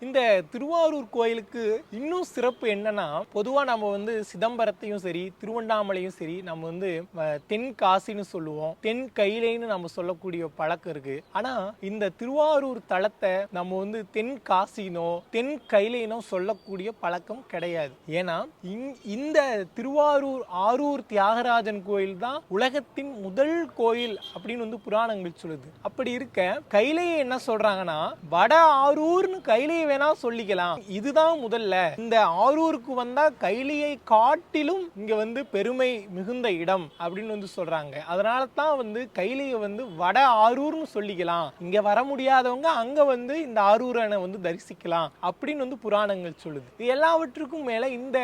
இந்த திருவாரூர் கோயிலுக்கு இன்னும் சிறப்பு என்னன்னா பொதுவா நம்ம வந்து சிதம்பரத்தையும் சரி திருவண்ணாமலையும் சரி நம்ம வந்து தென் காசின்னு சொல்லுவோம். தென் கைலைன்னு நம்ம சொல்லக்கூடிய பழக்கம் இருக்கு. ஆனா இந்த திருவாரூர் தலத்தை நம்ம வந்து தென் காசினோ தென் கைலைனோ சொல்லக்கூடிய பழக்கம் கிடையாது. ஏன்னா இந்- இந்த திருவாரூர் ஆரூர் தியாகராஜன் கோயில் தான் உலகத்தின் முதல் கோயில் அப்படின்னு வந்து புராணங்கள் சொல்லுது. அப்படி இருக்க கைலையை என்ன சொல்றாங்கன்னா வட ஆரூர்னு கைலையை வேணா சொல்லிக்கலாம். இதுதான் முதல்ல. இந்த ஆரூருக்கு வந்தா கைலியை காட்டிலும் இங்க வந்து பெருமை மிகுந்த இடம் அப்படின்னு வந்து சொல்றாங்க. அதனால தான் வந்து கைலியை வந்து வட ஆரூர்னு சொல்லிக்கலாம். இங்க வர முடியாதவங்க அங்க வந்து இந்த ஆரூரனை வந்து தரிசிக்கலாம் அப்படின்னு வந்து புராணங்கள் சொல்லுது. இது எல்லாவற்றுக்கும் மேல இந்த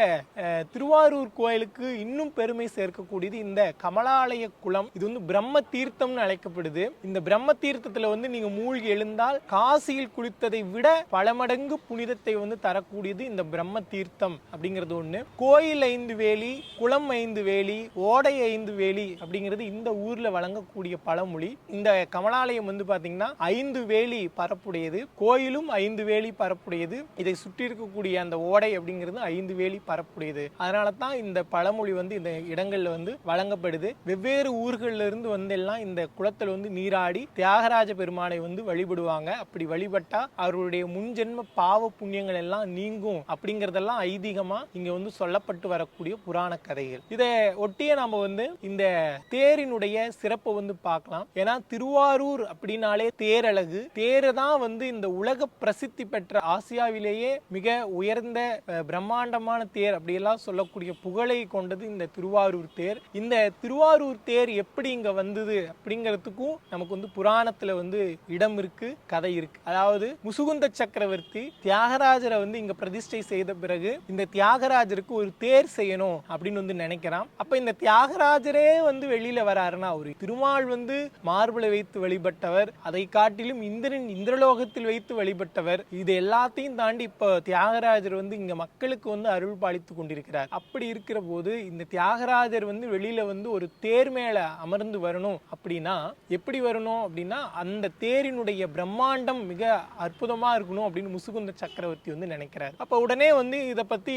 திருவாரூர் கோயிலுக்கு இன்னும் பெருமை சேர்க்கக்கூடியது இந்த கமலாலய குளம். இது வந்து பிரம்ம தீர்த்தம்னு அழைக்கப்படுது. இந்த பிரம்ம தீர்த்தத்துல வந்து நீங்க மூழ்கி எழுந்தால் காசியில் குளித்ததை விட பல மடங்கு புனிதத்தை வந்து தரக்கூடியது இந்த பிரம்ம தீர்த்தம் அப்படிங்கிறது ஒண்ணு. கோயில் ஐந்து வேலி குளம் ஐந்து வேலி ஓடை ஐந்து வேலி அப்படிங்கிறது இந்த ஊர்ல வழங்கக்கூடிய பழமொழி. இந்த கமலாலயம் வந்து பாத்தீங்கன்னா ஐந்து வேலி பரப்புடையது கோயிலும் ஐந்து வேலி பரப்புடையது இதை சுற்றி இருக்கக்கூடிய அந்த ஓடை அப்படிங்கிறது ஐந்து வேலி பரப்புடையது. அதனால தான் இந்த பழமொழி வந்து இந்த இடங்கள்ல வந்து வழங்கப்படுது. வெவ்வேறு ஊர்கள்ல இருந்து வந்து எல்லாம் இந்த குளத்தில் வந்து நீராடி தியாகராஜ பெருமானை வந்து வழிபடுவாங்க. அப்படி வழிபட்டா அவருடைய முன்ஜென்ம பாவ புண்ணியங்கள் எல்லாம் நீங்கும் அப்படிங்கறதெல்லாம் ஐதீகமா இங்க வந்து சொல்லப்பட்டு வரக்கூடிய புராண கதைகள். இதை ஒட்டிய நாம வந்து இந்த தேரினுடைய சிறப்பை வந்து பார்க்கலாம். ஏன்னா திருவாரூர் அப்படின்னாலே தேரழகு. தேரை தான் வந்து இந்த உலக பிரசித்தி பெற்ற ஆசியாவிலேயே மிக உயர்ந்த பிரம்மாண்டமான தேர் அப்படியெல்லாம் சொல்லக்கூடிய புகழை கொண்டது இந்த திருவாரூர் தேர். இந்த திருவாரூர் தேர் எப்படி இங்க வந்தது அப்படிங்கிறதுக்கும் நமக்கு வந்து புராணத்துல வந்து இடம் இருக்கு கதை இருக்கு. அதாவது முசுகுந்த சக்கரவர்த்தி தியாகராஜரை வந்து இங்க பிரதிஷ்டை செய்த பிறகு இந்த தியாகராஜருக்கு ஒரு தேர் செய்யணும் அப்படின்னு வந்து நினைக்கிறான். அப்ப இந்த தியாகராஜரே வந்து வெளியில வராருன்னா அவரு திருமால் வந்து மார்பிளை வைத்து வழிபட்டவர் அதை காட்டிலும் இந்திரன் இந்திரலோகத்தில் வைத்து வழிபட்டவர் இது எல்லாத்தையும் தாண்டி இப்போ தியாகராஜர் வந்து இங்க மக்களுக்கு வந்து அருள் பாலித்து கொண்டிருக்கிறார். அப்படி இருக்கிற போது இந்த தியாகராஜர் வந்து வெளியில வந்து ஒரு தேர் மேல அமர்ந்து வரணும் அப்படின்னா எப்படி வரணும் அப்படின்னா அந்த தேரினுடைய பிரம்மாண்டம் மிக அற்புதமா இருக்கணும் அப்படின்னு முசுகுந்த சக்கரவர்த்தி வந்து நினைக்கிறாரு. அப்ப உடனே வந்து இத பத்தி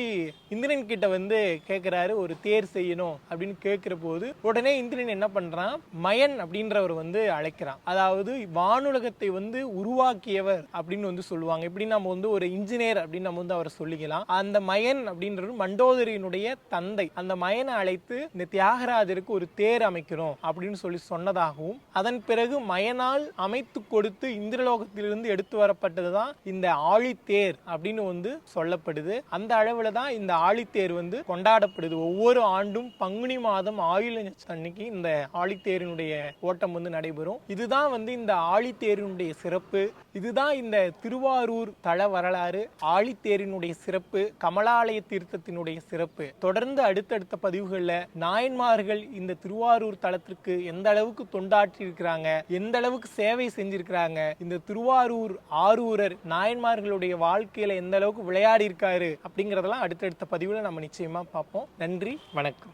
இந்திரன் கிட்ட வந்து கேட்கிறாரு ஒரு தேர் செய்யணும் அப்படின்னு கேட்கிற போது உடனே இந்திரன் என்ன பண்றான்? மயன் அப்படின்றவர் வந்து அழைக்கிறான். அதாவது வானுலகத்தை வந்து உருவாக்கியவர் அப்படின்னு வந்து சொல்லுவாங்க. எப்படி நம்ம வந்து ஒரு இன்ஜினியர் அப்படின்னு நம்ம வந்து அவரை சொல்லிக்கலாம். அந்த மயன் அப்படின்றது மண்டோதரியினுடைய தந்தை. அந்த மயனை அழைத்து இந்த தியாகராஜருக்கு ஒரு தேர் அமைக்கணும் அப்படின்னு சொல்லி சொன்னதாகவும் அதன் பிறகு மயனால் அமைத்து கொடுத்து இந்திரலோகத்திலிருந்து எடுத்து வரப்பட்டது தான் இந்த ஆழித்தேர் அப்படின்னு வந்து சொல்லப்படுது. அந்த அளவுல தான் இந்த ஆழித்தேர் வந்து கொண்டாடப்படுது. ஒவ்வொரு ஆண்டும் பங்குனி மாதம் ஆயுள் அன்னைக்கு இந்த ஆழித்தேரினுடைய ஓட்டம் வந்து நடைபெறும். இதுதான் வந்து இந்த ஆழித்தேரினுடைய சிறப்பு. இதுதான் இந்த திருவாரூர் தல வரலாறு ஆழித்தேரினுடைய சிறப்பு கமலாலய தீர்த்தத்தினுடைய சிறப்பு. தொடர்ந்து அடுத்தடுத்த பதிவுகளில் நாயன்மார்கள் இந்த திருவாரூர் தலத்திற்கு எந்த அளவுக்கு தொண்டாற்றி இருக்கிறாங்க எந்த அளவுக்கு சேவை செஞ்சிருக்கிறாங்க இந்த திருவாரூர் ஆரூரர் நாயன்மார்கள் அவர்களுடைய வாழ்க்கையில எந்த அளவுக்கு விளையாடி இருக்காரு அப்படிங்கறதெல்லாம் அடுத்தடுத்த பதிவுல நம்ம நிச்சயமா பார்ப்போம். நன்றி வணக்கம்.